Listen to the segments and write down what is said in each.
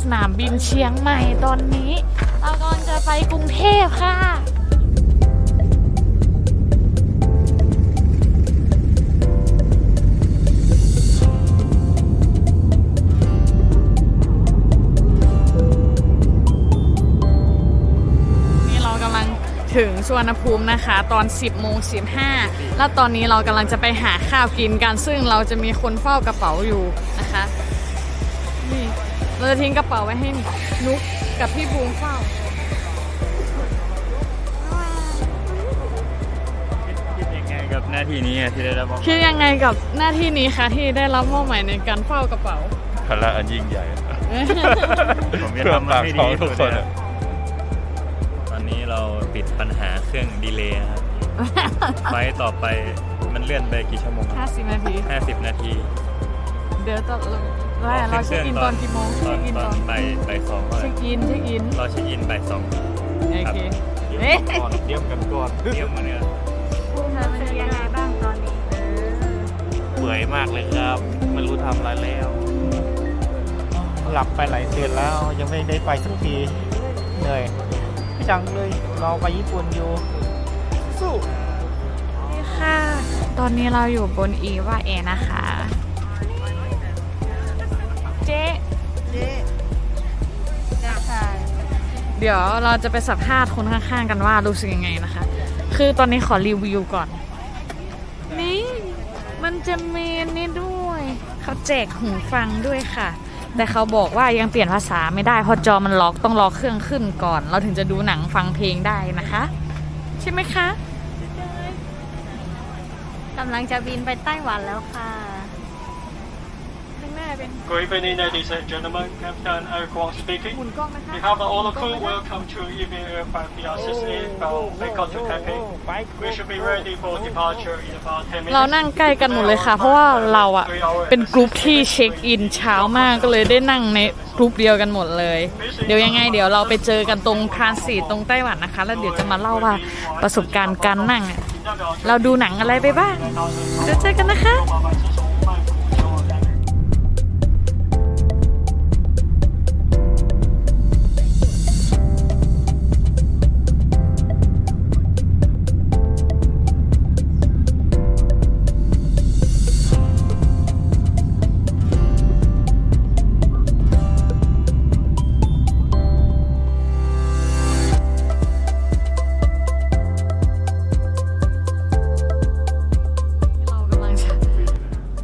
สนามบินเชียงใหม่ตอนนี้เรากำลังจะไปกรุงเทพค่ะนี่เรากำลังถึงสวนภูมินะคะ ตอน 10โมง15 แล้วตอนนี้เรากำลังจะไปหาข้าวกินกัน ซึ่งเราจะมีคนเฝ้ากระเป๋าอยู่นะคะ เราจะทิ้งกระเป๋าไว้ให้นุกกับพี่บูมเฝ้า คิดยังไงกับหน้าที่นี้อะที่ได้รับมอบคิดยังไงกับหน้าที่นี้คะที่ได้รับมอบหมายในการเฝ้ากระเป๋า ภาระอันยิ่งใหญ่ผมจะเพื่อทำมันปากให้ท้ดีองที่ทุสุกดคนนะอะ ตอนนี้เราติดปัญหาเครื่องดีเลย์นะครับ ไฟล์ต่อไปมันเลื่อนไปกี่ชั่วโมงครับ50นาที50 นาที เดี๋ยวตอนเราเราเช็คอินตอนกี่โมงตเช็อนคอินตตออนนบ่ายบ่ายสองเท่าไหเช็ร่คอินเช็คอินเราเช็คอินบ่ายสอง โอเคครับ เอ๊ะก่อนเตรียมกันก่อนเตรียมมาเนี่ยมันเป็นยังไงบ้างตอนนี้เปื่อยมากเลยครับไม่รู้ทำอะไรแล้ว หลับไปหลายเดือนแล้วยังไม่ได้ไปสักทีเหนื่อยจังเลยเราไปญี่ปุ่นอยู่สู้ นี่ค่ะ ตอนนี้เราอยู่บนอีว่าเอนะคะ เจ๊เจ๊เดี๋ยวเราจะไปสัมภาษณ์คนข้างๆกันว่ารู้สึกยังไงนะคะ คือตอนนี้ขอรีวิวก่อน นี่ มันจะมีอันนี้ด้วย เขาแจกหูฟังด้วยค่ะ แต่เขาบอกว่ายังเปลี่ยนภาษาไม่ได้เพราะจอมันล็อกต้องรอเครื่องขึ้นก่อน เราถึงจะดูหนังฟังเพลงได้นะคะ ใช่ไหมคะกำลังจะบินไปไต้หวันแล้วค่ะข้างหน้า เป็น Good evening, ladies and gentlemen. Captain Eric Wong หมุ speaking. นกล้องนะคะ We have all the หมุ crew นกล้องนะคะ welcome to Evening Air 5 PRCA from Bangkok to Taipei. We should be ready for departure in about 10 minutes. เรานั่งใกล้กันหมดเลยค่ะ เพราะว่าเราอะเป็นกลุ่มที่เช็คอินเช้ามากก็เลยได้นั่งในกลุ่มเดียวกันหมดเลย เดี๋ยวยังไง เดี๋ยวเราไปเจอกันตรงทรานสิตตรงไต้หวันนะคะ แล้วเดี๋ยวจะมาเล่าว่าประสบการณ์การนั่งอะเราดูหนังอะไรไปบ้างเดี๋ยวเจอกันนะคะ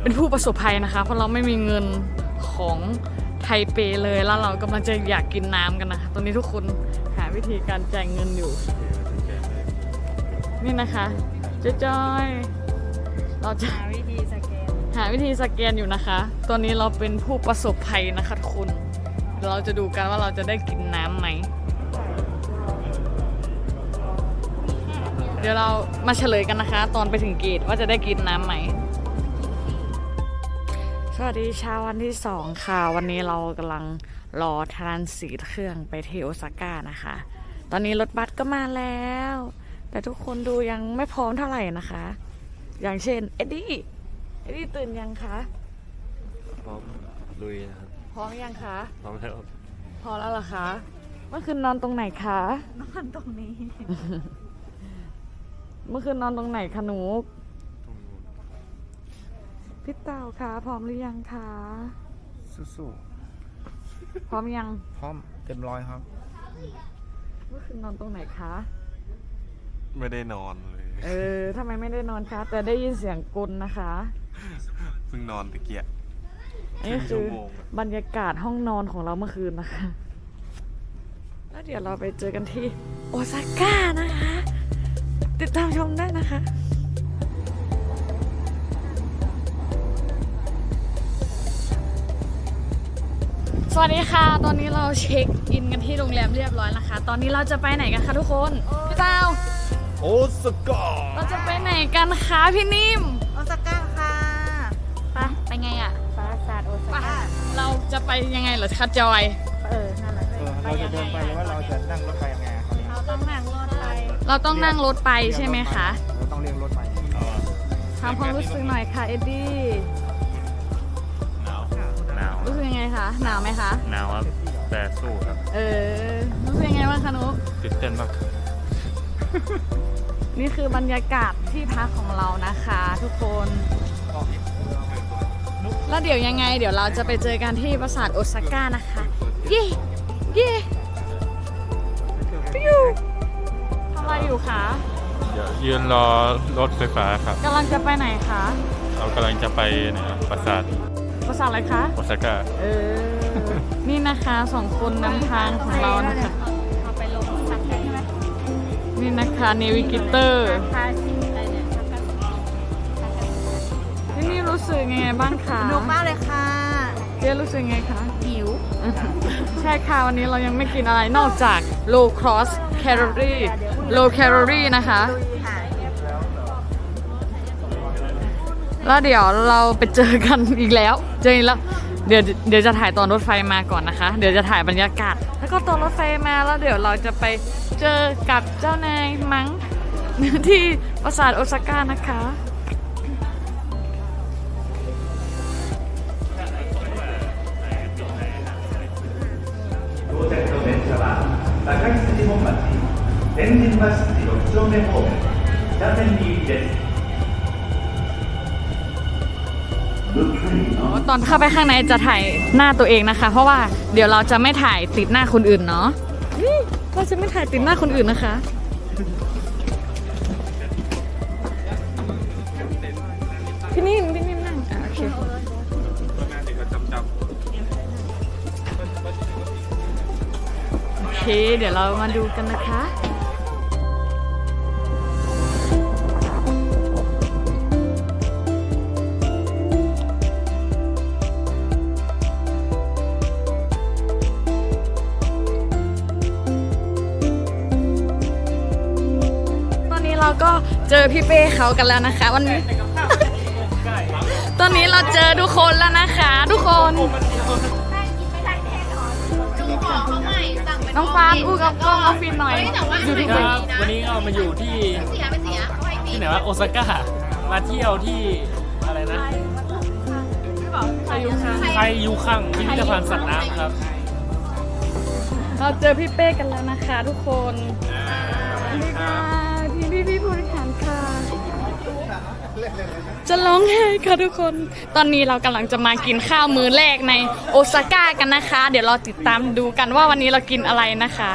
เป็นผู้ประสบภัยนะคะ เพราะเราไม่มีเงินของไทเปเลยแล้วเรากำลังจะอยากกินน้ำกันนะคะตอนนี้ทุกคนหาวิธีการจ่ายเงินอยู่ นี่นะคะเจ๊จ้อยเราจะหาวิธีสแกนหาวิธีสแกนอยู่นะคะ ตอนนี้เราเป็นผู้ประสบภัยนะคะทุกคนเดี๋ยวเราจะดูกันว่าเราจะได้กินน้ำไหม เดี๋ยวเรามาเฉลยกันนะคะ ตอนไปถึงเกตว่าจะได้กินน้ำไหม สวัสดีเช้าวันที่สองค่ะ วันนี้เรากำลังรอทรานสีเครื่องไปที่โอซาก้านะคะ ตอนนี้รถบัสก็มาแล้ว แต่ทุกคนดูยังไม่พร้อมเท่าไหร่นะคะ อย่างเช่นเอ็ดดี้เอ็ดดี้ตื่นยังคะพร้อมลุยนะครับพร้อมยังคะพร้อมแล้วพอแล้วเหรอคะเมื่อคืนนอนตรงไหนคะนอนตรงนี้ เมื่อคืนนอนตรงไหนคะหนู พี่เต่าคะพร้อมหรือยังคะสู้พร้อมยังๆพร้อมเต็มร้อยครับ เมื่อคืนนอนตรงไหนคะ ไม่ได้นอนเลย เออทำไมไม่ได้นอนคะ แต่ได้ยินเสียงกลนะคะ เพิ่งนอนตะเกียบอันนี้คือครึ่งชั่วโมงอะ บรรยากาศห้องนอนของเราเมื่อคืนนะคะ แล้วเดี๋ยวเราไปเจอกันที่โอซาก้านะคะ ติดตามชมได้นะคะ วัสดีค่ะ ตอนนี้เราเช็คอินกันที่โรงแรมเรียบร้อยแล้วค่ะ ตอนนี้เราจะไปไหนกันคะทุกคน พี่เต้าโอสกาเราจะไปไหนกันคะพี่นิ่มโอซาก้าค่ะไปไปไงอะปราสาทโอซาก้าเราจะไปยังไงเหรอคะจอย เออ นั่นแหละเออเราจะเดินไปหรือว่าเราจะนั่งรถไปยังไงคราวนี้เราต้องนั่งรถไป เราต้องนั่งรถไปใช่ไหมคะ เราต้องเรียกรถไปเอาอะถามความรู้สึกหน่อยค่ะเอ็ดดี้ ยังไงคะ หนาวไหมคะ หนาวครับ แต่สู้ครับ เออรู้สึกยังไงบ้างคะนุ๊กตื่นเต้นมากนี่คือบรรยากาศที่พักของเรานะคะ ทุกคน แล้วเดี๋ยวยังไง เดี๋ยวเราจะไปเจอกันที่ปราสาทโอซาก้านะคะ เย่เย่ปิ้วทำอะไรอยู่คะ เดี๋ยวยืนรอรถไฟฟ้าครับกำลังจะไปไหนคะ เรากำลังจะไปเนี่ยปราสาท ปราสาทอะไรคะโอซาก้าเออ นี่นะคะสองคนนำทางของเรานะคะ เอาไปลงสักใช่ไหมนี่นะคะเนวิกิเตอร์พาชิมอะไรเนี่ยสักกันที่นี่รู้สึกยังไงบ้างคะนกมากเลยค่ะ เจ๊รู้สึกยังไงคะ หิว ใช่ค่ะ วันนี้เรายังไม่กินอะไรนอกจาก low cross calorie low calorie นะคะ แล้วเดี๋ยวเราไปเจอกันอีกแล้ว เจออีกแล้ว เดี๋ยวเดี๋ยวจะถ่ายตอนรถไฟมาก่อนนะคะ เดี๋ยวจะถ่ายบรรยากาศ แล้วก็ตอนรถไฟมาแล้วเดี๋ยวเราจะไปเจอกับเจ้านายมั้ง ที่ปราสาทโอซาก้านะคะ 到着の電車は高井筋本町天神橋筋6丁目方面北線に行きです ตอนเข้าไปข้างในจะถ่ายหน้าตัวเองนะคะ เพราะว่าเดี๋ยวเราจะไม่ถ่ายติดหน้าคนอื่นเนาะเราจะไม่ถ่ายติดหน้าคนอื่นนะคะ พี่นิ่มพี่นิ่มนั่งอะโอเคโอเค เดี๋ยวเรามาดูกันนะคะ เราก็เจอพี่เป้เขากันแล้วนะคะ วันนี้ตอนนี้เราเจอทุกคนแล้วนะคะ ทุกคนน้องฟานอู้กับกล้องเอาฟินหน่อยอยู่ที่คคนรับวันนี้ก็มาอยู่ที่ที่ไหนวะโอซาก้ามาเที่ยวที่อะไรนะไคยูคังไคยูคังพิพิธภัณฑ์สัตว์น้ำครับ เราเจอพี่เป้กันแล้วนะคะ ทุกคนสวัสดีค่ะ พี่พี่ผู้บริหารค่ะ จะร้องไห้ค่ะทุกคน ตอนนี้เรากำลังจะมากินข้าวมื้อแรกในโอซาก้ากันนะคะ เดี๋ยวเราติดตามดูกันว่าวันนี้เรากินอะไรนะคะ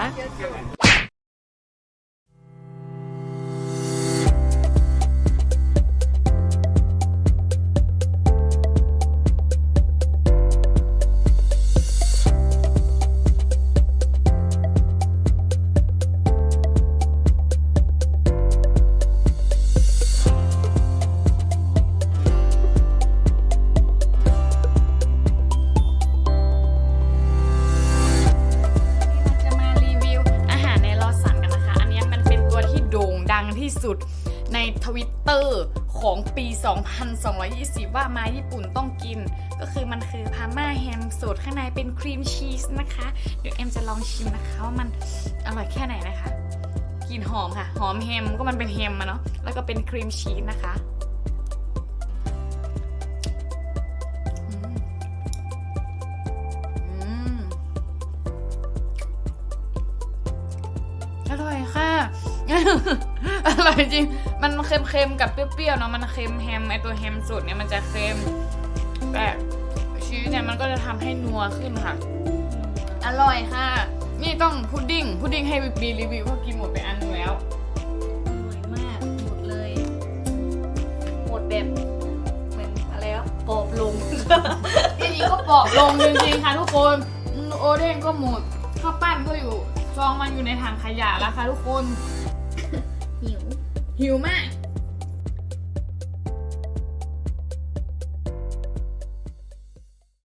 สุดในทวิตเตอร์ของปี 2220 ว่ามาญี่ปุ่นต้องกิน ก็คือมันคือพาม่าแฮมสดข้างในเป็นครีมชีสนะคะ เดี๋ยวเอ็มจะลองชิมนะคะว่ามันอร่อยแค่ไหนนะคะกลิ่นหอมค่ะ หอมแฮมก็มันเป็นแฮมอะเนาะแล้วก็เป็นครีมชีสนะคะ ร่อยจริง มันเค็มๆกับเปรี้ยวๆเนาะ มันเค็มแฮมไอตัวแฮมสูตรเนี่ยมันจะเค็ม แต่ชีสเนี่ยมันก็จะทำให้นัวขึ้นค่ะ อร่อยค่ะ นี่ต้องพุดดิ้ง พุดดิ้งให้บีรีวิวเพราะกินหมดไปอันนึงแล้วอร่อยมาก หมดเลย หมดแบบเหมือนอะไรวะปอบลงทีนี้ก็ปอกลงจริงๆค่ะทุกคนอืมโอเด้งก็หมดข้าวปั้นก็อยู่ซองมันอยู่ในถังขยะแล้วค่ะทุกคนหิว หิวมาก